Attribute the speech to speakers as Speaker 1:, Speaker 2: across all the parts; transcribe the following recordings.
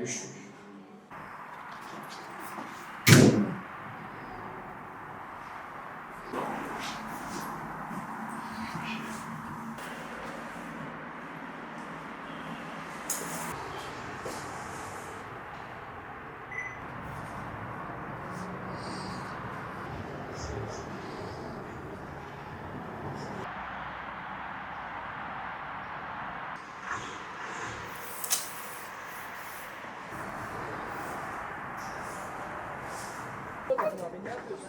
Speaker 1: Üç. Abi ne yapıyorsun?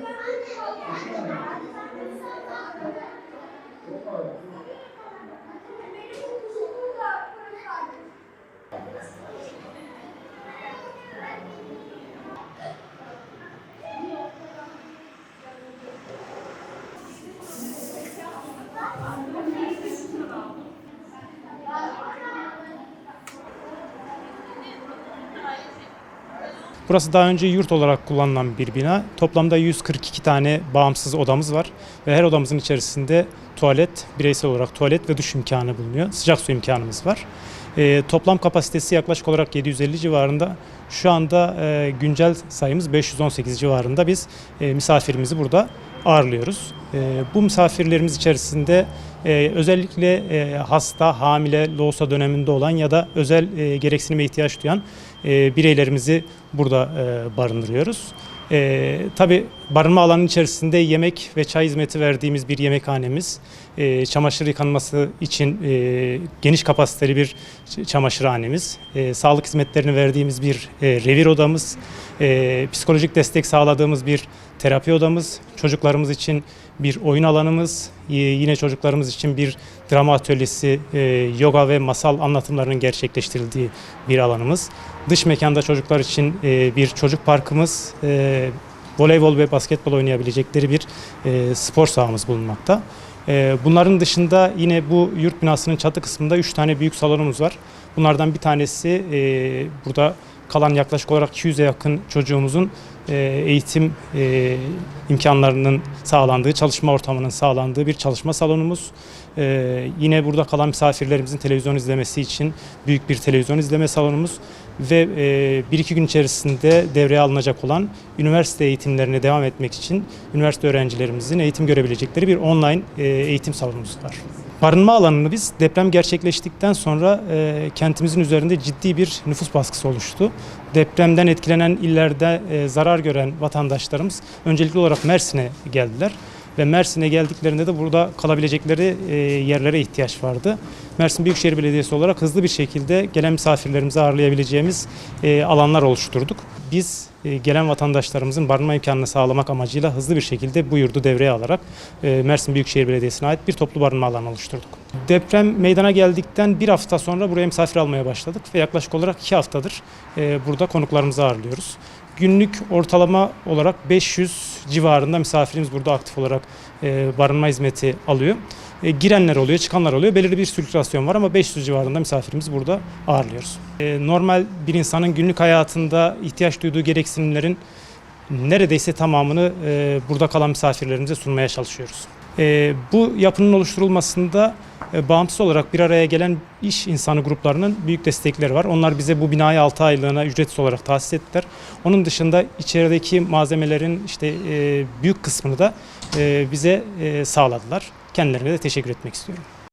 Speaker 1: düştük.
Speaker 2: Burası daha önce yurt olarak kullanılan bir bina. Toplamda 142 tane bağımsız odamız var ve her odamızın içerisinde tuvalet, bireysel olarak tuvalet ve duş imkanı bulunuyor. Sıcak su imkanımız var. Ee, toplam kapasitesi yaklaşık olarak 750 civarında. Şu anda e, güncel sayımız 518 civarında biz e, misafirimizi burada ağırlıyoruz. E, bu misafirlerimiz içerisinde e, özellikle e, hasta, hamile, loğusa döneminde olan ya da özel e, gereksinime ihtiyaç duyan bireylerimizi burada barındırıyoruz. E, Tabi barınma alanının içerisinde yemek ve çay hizmeti verdiğimiz bir yemekhanemiz, e, çamaşır yıkanması için e, geniş kapasiteli bir çamaşırhanemiz, e, sağlık hizmetlerini verdiğimiz bir e, revir odamız, e, psikolojik destek sağladığımız bir terapi odamız, çocuklarımız için bir oyun alanımız, y- yine çocuklarımız için bir drama atölyesi, e, yoga ve masal anlatımlarının gerçekleştirildiği bir alanımız. Dış mekanda çocuklar için e, bir çocuk parkımız, e, voleybol ve basketbol oynayabilecekleri bir e, spor sahamız bulunmakta. E, bunların dışında yine bu yurt binasının çatı kısmında 3 tane büyük salonumuz var. Bunlardan bir tanesi e, burada kalan yaklaşık olarak 200'e yakın çocuğumuzun e, eğitim e, imkanlarının sağlandığı, çalışma ortamının sağlandığı bir çalışma salonumuz. E, yine burada kalan misafirlerimizin televizyon izlemesi için büyük bir televizyon izleme salonumuz ve bir iki gün içerisinde devreye alınacak olan üniversite eğitimlerine devam etmek için üniversite öğrencilerimizin eğitim görebilecekleri bir online eğitim salonumuz var. Barınma alanını biz deprem gerçekleştikten sonra e, kentimizin üzerinde ciddi bir nüfus baskısı oluştu. Depremden etkilenen illerde e, zarar gören vatandaşlarımız öncelikli olarak Mersin'e geldiler ve Mersin'e geldiklerinde de burada kalabilecekleri e, yerlere ihtiyaç vardı. Mersin Büyükşehir Belediyesi olarak hızlı bir şekilde gelen misafirlerimizi ağırlayabileceğimiz e, alanlar oluşturduk. Biz e, gelen vatandaşlarımızın barınma imkanını sağlamak amacıyla hızlı bir şekilde bu yurdu devreye alarak Mersin Büyükşehir Belediyesi'ne ait bir toplu barınma alanı oluşturduk. Deprem meydana geldikten bir hafta sonra buraya misafir almaya başladık ve yaklaşık olarak iki haftadır burada konuklarımızı ağırlıyoruz. Günlük ortalama olarak 500 civarında misafirimiz burada aktif olarak e, barınma hizmeti alıyor. E, girenler oluyor, çıkanlar oluyor. Belirli bir sirkülasyon var ama 500 civarında misafirimiz burada ağırlıyoruz. E, normal bir insanın günlük hayatında ihtiyaç duyduğu gereksinimlerin neredeyse tamamını e, burada kalan misafirlerimize sunmaya çalışıyoruz. E, bu yapının oluşturulmasında e, bağımsız olarak bir araya gelen iş insanı gruplarının büyük destekleri var. Onlar bize bu binayı 6 aylığına ücretsiz olarak tahsis ettiler. Onun dışında içerideki malzemelerin işte e, büyük kısmını da e, bize sağladılar. Kendilerine de teşekkür etmek istiyorum.